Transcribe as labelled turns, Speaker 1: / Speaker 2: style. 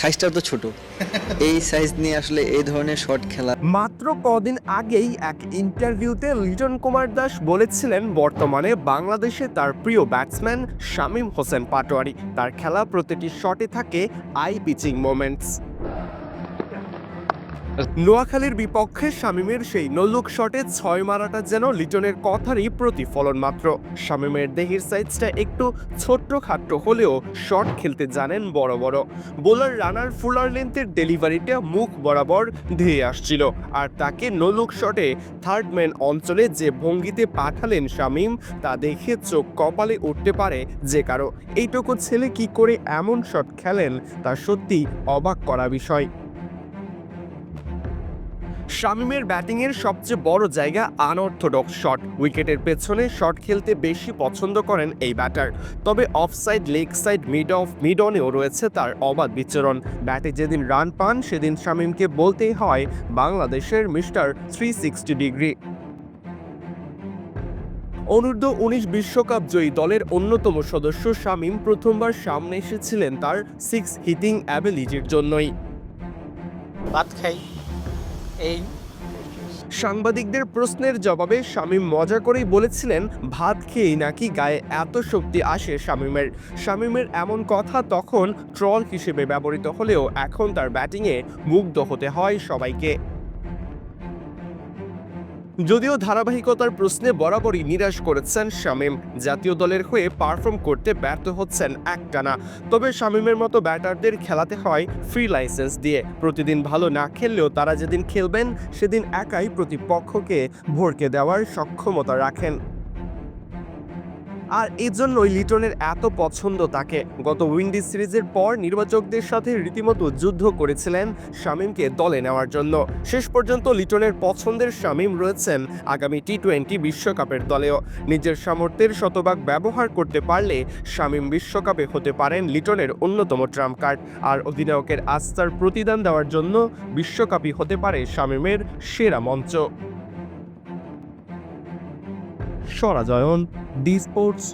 Speaker 1: সাইজটা তো ছোট। এই সাইজ নিয়ে আসলে এই ধরনের শট খেলা
Speaker 2: মাত্র কদিন আগেই এক ইন্টারভিউতে লিটন কুমার দাস বলেছিলেন, বর্তমানে বাংলাদেশে তার প্রিয় ব্যাটসম্যান শামীম হোসেন পাটোয়ারি। তার খেলা প্রতিটি শটে থাকে আই পিচিং মোমেন্টস নোয়াখালীর বিপক্ষে শামীমের সেই নল্লুক শটে ছয় মারাটা যেন লিটনের কথারই প্রতিফলন মাত্র। শামীমের দেহের সাইজটা একটু ছোট্ট খাট্ট হলেও শট খেলতে জানেন বড় বড়। বোলার রানার ফুলার লেন্থের ডেলিভারিটা মুখ বরাবর ধেয়ে আসছিল। আর তাকে নলুক শটে থার্ড ম্যান অঞ্চলে যে ভঙ্গিতে পাঠালেন শামীম, তা দেখে চোখ কপালে উঠতে পারে যে কারও। এইটুকু ছেলে কি করে এমন শট খেলেন, তা সত্যি অবাক করা বিষয়। শামীমের ব্যাটিংয়ের সবচেয়ে বড় জায়গা আনঅর্থোডক্স শট। উইকেটের পেছনে শট খেলতে বেশি পছন্দ করেন এই ব্যাটার। তবে offside, leg side, mid off, mid অনেও রয়েছে তার অবাধ বিচরণ। ব্যাটে যেদিন রান পান, সেদিন শামীমকে বলতেই হয়, বাংলাদেশের মিস্টার থ্রি সিক্সটি ডিগ্রি। অনূর্ধ্ব উনিশ বিশ্বকাপ জয়ী দলের অন্যতম সদস্য শামীম প্রথমবার সামনে এসেছিলেন তার সিক্স হিটিং অ্যাবিলিটির জন্যই।
Speaker 3: ভাত খাই। এই
Speaker 2: সাংবাদিকদের প্রশ্নের জবাবে শামীম মজা করেই বলেছিলেন, ভাত খেয়েই নাকি গায়ে এত শক্তি আসে শামীমের। শামীমের এমন কথা তখন ট্রল হিসেবে ব্যবহৃত হলেও এখন তার ব্যাটিংয়ে মুগ্ধ হতে হয় সবাইকে। যদিও ধারাবাহিকতার প্রশ্নে বরাবরই নিরাশ করেছেন শামীম। জাতীয় দলের হয়ে পারফর্ম করতে ব্যর্থ হচ্ছেন একটানা। তবে শামীমের মতো ব্যাটারদের খেলাতে হয় ফ্রি লাইসেন্স দিয়ে। প্রতিদিন ভালো না খেললেও তারা যেদিন খেলবেন, সেদিন একাই প্রতিপক্ষকে ভরকে দেওয়ার সক্ষমতা রাখেন। আর এই জন্যই লিটনের এত পছন্দ তাকে। গত উইন্ডিজ সিরিজের পর নির্বাচকদের সাথে রীতিমতো যুদ্ধ করেছিলেন শামীমকে দলে নেওয়ার জন্য। শেষ পর্যন্ত লিটনের পছন্দের শামীম রয়েছেন আগামী টি টোয়েন্টি বিশ্বকাপের দলেও। নিজের সামর্থ্যের শতভাগ ব্যবহার করতে পারলে শামীম বিশ্বকাপে হতে পারেন লিটনের অন্যতম ট্রাম্প কার্ড। আর অধিনায়কের আস্থার প্রতিদান দেওয়ার জন্য বিশ্বকাপই হতে পারে শামীমের সেরা মঞ্চ। সরাজয়ন ডি স্পোর্টস